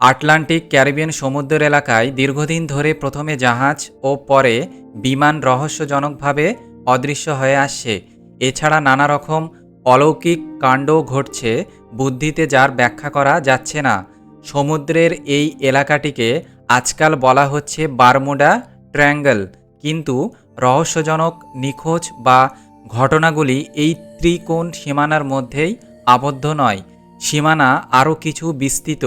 Atlantic Caribbean সমুদ্র এলাকায় দীর্ঘদিন ধরে প্রথমে জাহাজ ও পরে বিমান রহস্যজনকভাবে অদৃশ্য হয়ে আসছে। এছাড়া নানা রকম অলৌকিক কাণ্ড ঘটছে বুদ্ধিতে যার ব্যাখ্যা করা যাচ্ছে না। সমুদ্রের এই এলাকাটিকে আজকাল বলা হচ্ছে বারমুডা ট্রায়াঙ্গল। কিন্তু রহস্যজনক, নিখোঁজ বা ঘটনাগুলি এই ত্রিকোণ সীমানার মধ্যেই আবদ্ধ নয়। সীমানা আরও কিছু বিস্তৃত।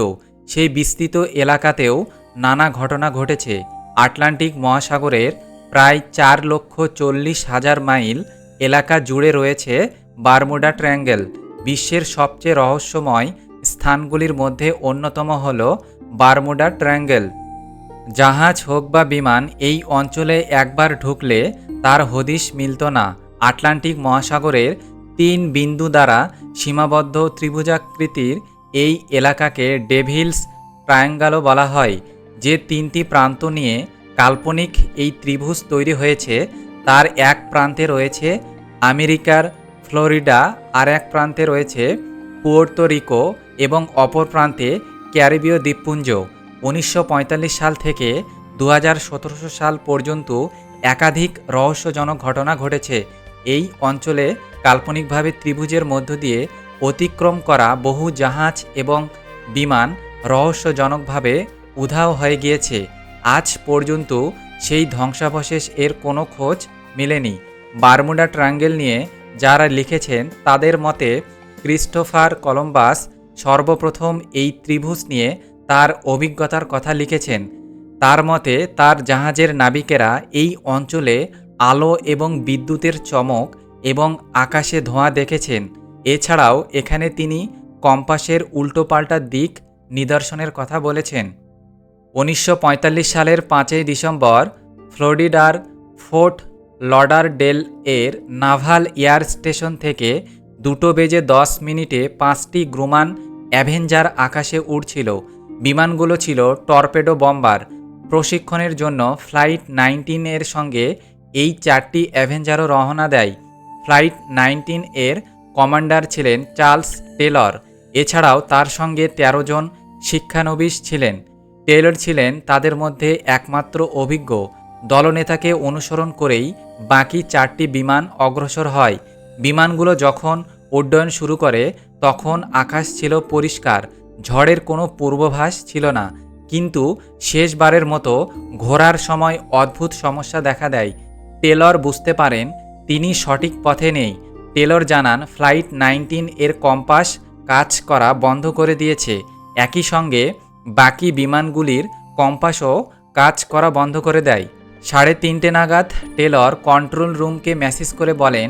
সেই বিস্তৃত এলাকাতেও নানা ঘটনা ঘটেছে। আটলান্টিক মহাসাগরের প্রায় চার লক্ষ চল্লিশ হাজার মাইল এলাকা জুড়ে রয়েছে বারমুডা ট্রায়াঙ্গেল। বিশ্বের সবচেয়ে রহস্যময় স্থানগুলির মধ্যে অন্যতম হল বারমুডা ট্রায়াঙ্গেল। জাহাজ হোক বা বিমান, এই অঞ্চলে একবার ঢুকলে তার হদিশ মিলত না। আটলান্টিক মহাসাগরের তিন বিন্দু দ্বারা সীমাবদ্ধ ত্রিভুজাকৃতির এই এলাকাকে ডেভিলস ট্রায়াঙ্গালও বলা হয়, যে তিনটি প্রান্ত নিয়ে কাল্পনিক এই ত্রিভুজ তৈরি হয়েছে, তার এক প্রান্তে রয়েছে আমেরিকার ফ্লোরিডা, আর এক প্রান্তে রয়েছে পুয়ের্তো রিকো এবং অপর প্রান্তে ক্যারিবীয় দ্বীপপুঞ্জ। উনিশশো পঁয়তাল্লিশ সাল থেকে দু সাল পর্যন্ত একাধিক রহস্যজনক ঘটনা ঘটেছে। এই অঞ্চলে কাল্পনিকভাবে ত্রিভুজের মধ্য দিয়ে অতিক্রম করা বহু জাহাজ এবং বিমান রহস্যজনকভাবে উধাও হয়ে গিয়েছে। আজ পর্যন্ত সেই ধ্বংসাবশেষ এর কোনো খোঁজ মেলেনি। বারমুডা ট্রাঙ্গেল নিয়ে যারা লিখেছেন, তাদের মতে ক্রিস্টোফার কলম্বাস সর্বপ্রথম এই ত্রিভুজ নিয়ে তার অভিজ্ঞতার কথা লিখেছেন। তার মতে তার জাহাজের নাবিকেরা এই অঞ্চলে আলো এবং বিদ্যুতের চমক এবং আকাশে ধোঁয়া দেখেছেন। এছাড়াও এখানে তিনি কম্পাসের উল্টোপাল্টা দিক নিদর্শনের কথা বলেছেন। উনিশশো পঁয়তাল্লিশ সালের পাঁচই ডিসেম্বর ফ্লোরিডার ফোর্ট লডার ডেল এর নাভাল এয়ার স্টেশন থেকে দুটো বেজে দশ মিনিটে পাঁচটি গ্রুমান অ্যাভেঞ্জার আকাশে উড়ছিল। বিমানগুলো ছিল টর্পেডো বম্বার। প্রশিক্ষণের জন্য ফ্লাইট নাইনটিন এর সঙ্গে এই চারটি অ্যাভেঞ্জারও রওনা দেয়। ফ্লাইট নাইনটিন এর কমান্ডার ছিলেন চার্লস টেলর। এছাড়াও তার সঙ্গে ১৩ জন শিক্ষানবিশ ছিলেন। টেলর ছিলেন তাদের মধ্যে একমাত্র অভিজ্ঞ। দলনেতাকে অনুসরণ করেই বাকি চারটি বিমান অগ্রসর হয়। বিমানগুলো যখন উড্ডয়ন শুরু করে, তখন আকাশ ছিল পরিষ্কার, ঝড়ের কোনো পূর্বাভাস ছিল না। কিন্তু শেষবারের মতো ঘোরার সময় অদ্ভুত সমস্যা দেখা দেয়। টেলর বুঝতে পারেন, তিনি সঠিক পথে নেই। টেলর জানান, ফ্লাইট নাইনটিন এর কম্পাস কাজ করা বন্ধ করে দিয়েছে। একই সঙ্গে বাকি বিমানগুলির কম্পাসও কাজ করা বন্ধ করে দেয়। সাড়ে তিনটে নাগাদ টেলর কন্ট্রোল রুমকে মেসেজ করে বলেন,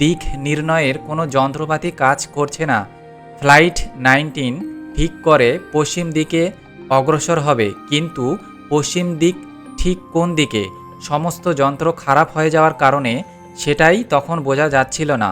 দিক নির্ণয়ের কোনো যন্ত্রপাতি কাজ করছে না। ফ্লাইট নাইনটিন ঠিক করে পশ্চিম দিকে অগ্রসর হবে, কিন্তু পশ্চিম দিক ঠিক কোন দিকে? সমস্ত যন্ত্র খারাপ হয়ে যাওয়ার কারণে সেটাই তখন বোঝা যাচ্ছিল না।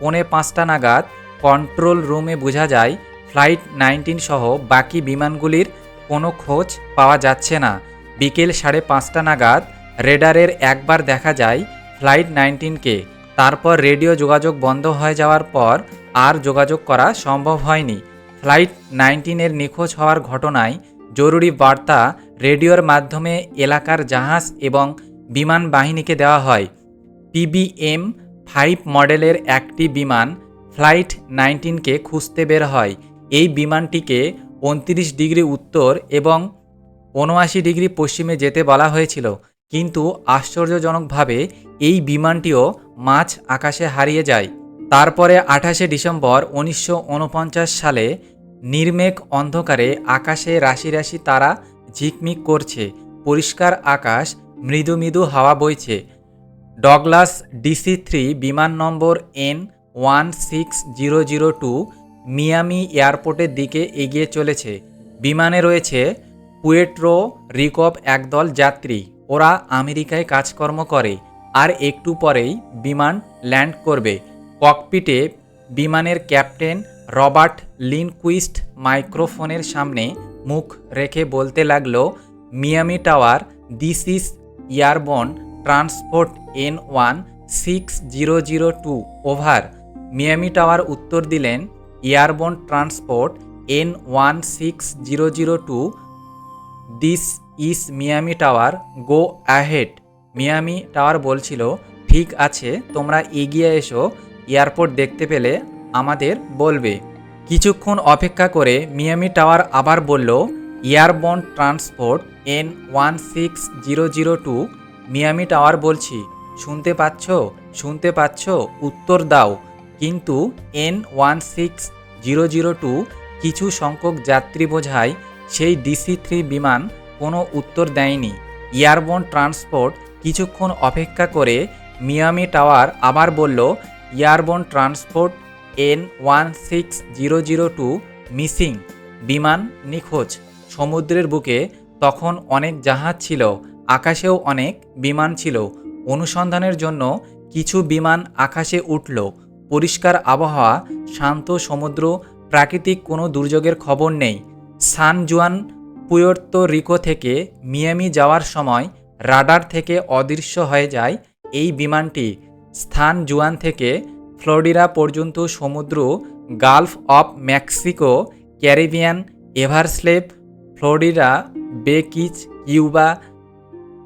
পৌনে পাঁচটা নাগাদ কন্ট্রোল রুমে বোঝা যায়, ফ্লাইট নাইনটিন সহ বাকি বিমানগুলির কোনো খোঁজ পাওয়া যাচ্ছে না। বিকেল সাড়ে পাঁচটা নাগাদ রেডারের একবার দেখা যায় ফ্লাইট নাইনটিনকে। তারপর রেডিও যোগাযোগ বন্ধ হয়ে যাওয়ার পর আর যোগাযোগ করা সম্ভব হয়নি। ফ্লাইট নাইনটিনের নিখোঁজ হওয়ার ঘটনায় জরুরি বার্তা রেডিওর মাধ্যমে এলাকার জাহাজ এবং বিমান বাহিনীকে দেওয়া হয়। পিবিএম ফাইভ মডেলের একটি বিমান ফ্লাইট নাইনটিনকে খুঁজতে বের হয়। এই বিমানটিকে উনত্রিশ ডিগ্রি উত্তর এবং উনআশি ডিগ্রি পশ্চিমে যেতে বলা হয়েছিল। কিন্তু আশ্চর্যজনকভাবে এই বিমানটিও মাছ আকাশে হারিয়ে যায়। তারপরে আঠাশে ডিসেম্বর উনিশশো ঊনপঞ্চাশ সালে নির্মেক অন্ধকারে আকাশে রাশি রাশি তারা ঝিকমিক করছে। পরিষ্কার আকাশ, মৃদু মৃদু হাওয়া বইছে। ডগলাস ডিসি থ্রি বিমান নম্বর N one six zero zero two Miami এয়ারপোর্টের দিকে এগিয়ে চলেছে। বিমানে রয়েছে পুয়েট্রো রিকপ একদল যাত্রী। ওরা আমেরিকায় কাজকর্ম করে আর একটু পরেই বিমান ল্যান্ড করবে। ককপিটে বিমানের ক্যাপ্টেন রবার্ট লিনকুইস্ট মাইক্রোফোনের সামনে মুখ রেখে বলতে লাগল, Miami tower, this is airborne transport N one six zero zero two over Miami tower উত্তর দিলেন airborne transport N one six zero zero two, this is Miami tower, go ahead. Miami tower বলছিল, ঠিক আছে, তোমরা এগিয়ে এসো, airport দেখতে পেলে আমাদের বলবে। কিছুক্ষণ অপেক্ষা করে মিয়ামি টাওয়ার আবার বলল airborne transport N one six zero zero two Miami tower বলছি, শুনতে পাচ্ছ? শুনতে পাচ্ছ? উত্তর দাও। কিন্তু N one six zero zero two কিছু সংখ্যক যাত্রী বোঝায় সেই ডিসি থ্রি বিমান কোনো উত্তর দেয়নি। এয়ারবন ট্রান্সপোর্ট কিছুক্ষণ অপেক্ষা করে মিয়ামি টাওয়ার আবার বলল airborne transport N one six zero zero two missing, বিমান নিখোঁজ। সমুদ্রের বুকে তখন অনেক জাহাজ ছিল। আকাশেও অনেক বিমান ছিল। অনুসন্ধানের জন্য কিছু বিমান আকাশে উঠল। পরিষ্কার আবহাওয়া, শান্ত সমুদ্র, প্রাকৃতিক কোনো দুর্যোগের খবর নেই। সান জুয়ান, পুয়ের্তো রিকো থেকে মিয়ামি যাওয়ার সময় রাডার থেকে অদৃশ্য হয়ে যায় এই বিমানটি। স্থান জুয়ান থেকে ফ্লোরিডা পর্যন্ত সমুদ্র, গালফ অফ মেক্সিকো, ক্যারিবিয়ান এভারস্লেপ ফ্লোরিডা, বেকিচ, কিউবা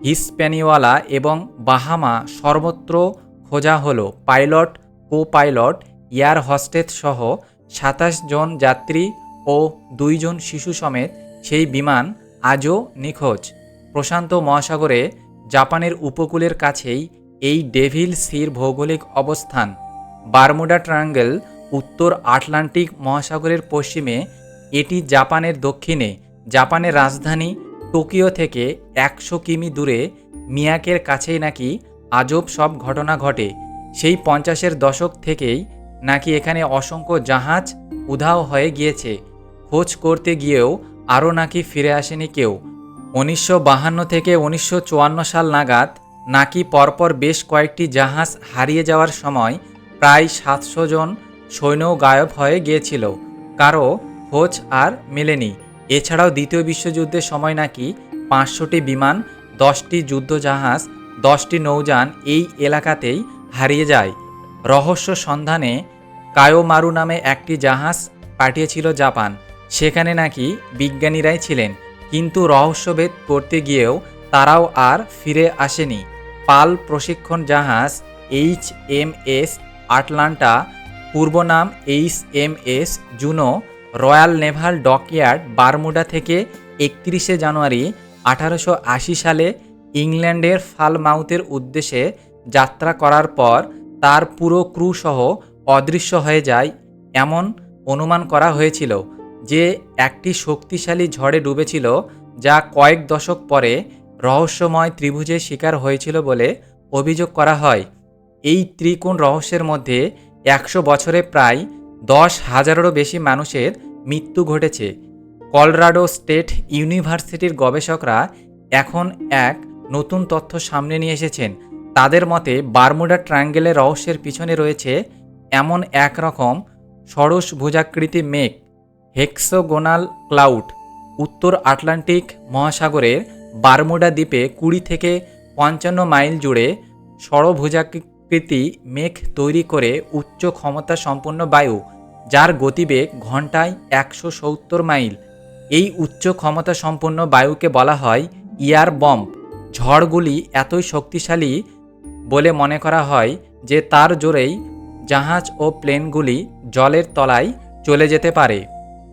হিসপ্যানিওয়ালা এবং বাহামা সর্বত্র খোঁজা হলো। Pilot copilot air hostess সহ সাতাশ জন যাত্রী ও দুইজন শিশু সমেত সেই বিমান আজও নিখোঁজ। প্রশান্ত মহাসাগরে জাপানের উপকূলের কাছেই এই ডেভিল সির ভৌগোলিক অবস্থান। বারমুডা ট্রায়াঙ্গেল, উত্তর আটলান্টিক মহাসাগরের পশ্চিমে, এটি জাপানের দক্ষিণে, জাপানের রাজধানী টোকিও থেকে একশো কিমি দূরে মিয়াকের কাছেই নাকি আজব সব ঘটনা ঘটে। সেই পঞ্চাশের দশক থেকেই নাকি এখানে অসংখ্য জাহাজ উধাও হয়ে গিয়েছে। খোঁজ করতে গিয়েও আরও নাকি ফিরে আসেনি কেউ। উনিশশো বাহান্ন থেকে উনিশশো চুয়ান্ন সাল নাগাদ নাকি পরপর বেশ কয়েকটি জাহাজ হারিয়ে যাওয়ার সময় প্রায় সাতশো জন সৈন্য গায়ব হয়ে গিয়েছিল। কারও খোঁজ আর মেলেনি। এছাড়াও দ্বিতীয় বিশ্বযুদ্ধের সময় নাকি পাঁচশোটি বিমান, দশটি যুদ্ধজাহাজ, দশটি নৌযান এই এলাকাতেই হারিয়ে যায়। রহস্য সন্ধানে কায়োমারু নামে একটি জাহাজ পাঠিয়েছিল জাপান। সেখানে নাকি বিজ্ঞানীরাই ছিলেন, কিন্তু রহস্যভেদ করতে গিয়েও তারাও আর ফিরে আসেনি। পাল প্রশিক্ষণ জাহাজ এইচ এম এস আটলান্টা, পূর্ব নাম H M S Juno royal naval dockyard Bermuda থেকে একত্রিশে জানুয়ারি আঠারোশো আশি সালে ইংল্যান্ডের ফালমাউথের উদ্দেশ্যে যাত্রা করার পর তার পুরো ক্রু সহ অদৃশ্য হয়ে যায় এমন অনুমান করা হয়েছিল যে একটি শক্তিশালী ঝড়ে ডুবেছিল যা কয়েক দশক পরে রহস্যময় ত্রিভুজের শিকার হয়েছিল বলে অভিযোগ করা হয়। এই ত্রিকোণ রহস্যের মধ্যে একশো বছরে প্রায় দশ হাজারেরও বেশি মানুষের মৃত্যু ঘটেছে। কলরাডো স্টেট ইউনিভার্সিটির গবেষকরা এখন এক নতুন তথ্য সামনে নিয়ে এসেছেন। তাদের মতে, বারমুডা ট্রায়াঙ্গেলের রহস্যের পিছনে রয়েছে এমন এক রকম ষড়শ ভুজাকৃতি মেঘ, হেক্সোগোনাল ক্লাউড। উত্তর আটলান্টিক মহাসাগরের বারমুডা দ্বীপে কুড়ি থেকে পঞ্চান্ন মাইল জুড়ে ষড়ভুজাকৃতি মেঘ তৈরি করে উচ্চ ক্ষমতা সম্পন্ন বায়ু, যার গতিবেগ ঘন্টায় একশো সত্তর মাইল। এই উচ্চ ক্ষমতা সম্পন্ন বায়ুকে বলা হয় ইয়ার বম্ব। ঝড়গুলি এতই শক্তিশালী বলে মনে করা হয় যে তার জোরেই জাহাজ ও প্লেনগুলি জলের তলায় চলে যেতে পারে।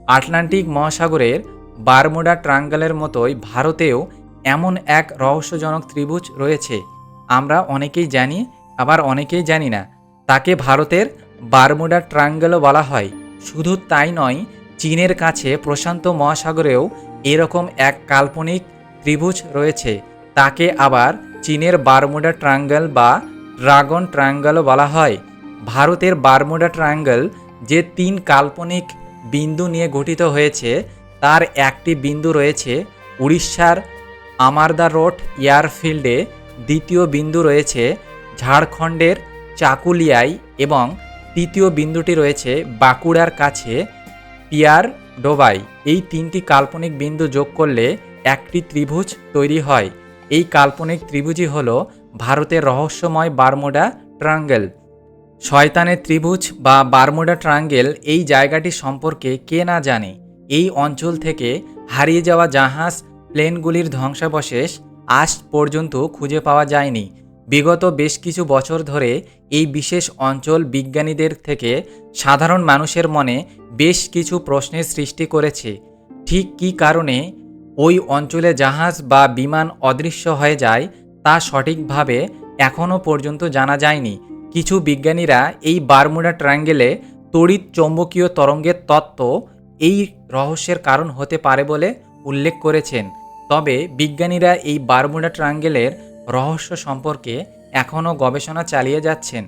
আটলান্টিক মহাসাগরের বারমুডা ট্রাঙ্গেলের মতোই ভারতেও এমন এক রহস্যজনক ত্রিভুজ রয়েছে। আমরা অনেকেই জানি আবার অনেকেই জানি না। তাকে ভারতের বারমুডা ট্রাঙ্গেলও বলা হয়। শুধু তাই নয়, চীনের কাছে প্রশান্ত মহাসাগরেও এরকম এক কাল্পনিক ত্রিভুজ রয়েছে। তাকে আবার চীনের বারমুডা ট্রায়াঙ্গেল বা ড্রাগন ট্রায়াঙ্গেলও বলা হয়। ভারতের বারমুডা ট্রায়াঙ্গেল যে তিন কাল্পনিক বিন্দু নিয়ে গঠিত হয়েছে, তার একটি বিন্দু রয়েছে উড়িষ্যার আমারদা রোড এয়ারফিল্ডে, দ্বিতীয় বিন্দু রয়েছে ঝাড়খণ্ডের চাকুলিয়ায় এবং তৃতীয় বিন্দুটি রয়েছে বাঁকুড়ার কাছে পিয়ার ডোবাই এই তিনটি কাল্পনিক বিন্দু যোগ করলে একটি ত্রিভুজ তৈরি হয়। এই কাল্পনিক ত্রিভুজই হল ভারতের রহস্যময় বারমুডা ট্রাঙ্গেল শয়তানের ত্রিভুজ বা বারমুডা ট্রাঙ্গেল এই জায়গাটি সম্পর্কে কে না জানে? এই অঞ্চল থেকে হারিয়ে যাওয়া জাহাজ, প্লেনগুলির ধ্বংসাবশেষ আজ পর্যন্ত খুঁজে পাওয়া যায়নি। বিগত বেশ কিছু বছর ধরে এই বিশেষ অঞ্চল বিজ্ঞানীদের থেকে সাধারণ মানুষের মনে বেশ কিছু প্রশ্নের সৃষ্টি করেছে। ঠিক কী কারণে ওই অঞ্চলে জাহাজ বা বিমান অদৃশ্য হয়ে যায় তা সঠিকভাবে এখনও পর্যন্ত জানা যায়নি। কিছু বিজ্ঞানীরা এই বারমুডা ট্রায়াঙ্গেলে তড়িৎ চৌম্বকীয় তরঙ্গের তত্ত্ব এই রহস্যের কারণ হতে পারে বলে উল্লেখ করেছেন। তবে বিজ্ঞানীরা এই বারমুডা ট্রায়াঙ্গেলের রহস্য সম্পর্কে এখনও গবেষণা চালিয়ে যাচ্ছেন।